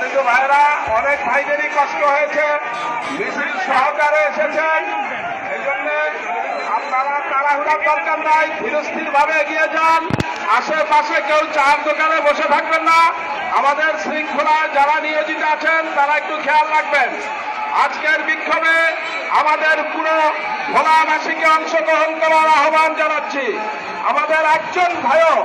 সম্মানিত ভাইরা, অনেক ভাইদেরই কষ্ট হয়েছে। মিছিল সহকারে এসেছেন। এই জন্য আপনারা তাড়াহুড়ার দরকার নাই ধীরস্থির ভাবে এগিয়ে যান। আশেপাশে কেউ চার দোকানে বসে থাকবেন না। আমাদের শৃঙ্খলায় যারা নিয়োজিত আছেন, তারা একটু খেয়াল রাখবেন। আজকের বিক্ষোভে আমাদের পুরো ভোলাবাসীকে অংশগ্রহণ করার আহ্বান জানাচ্ছি। আমাদের একজন ভাইও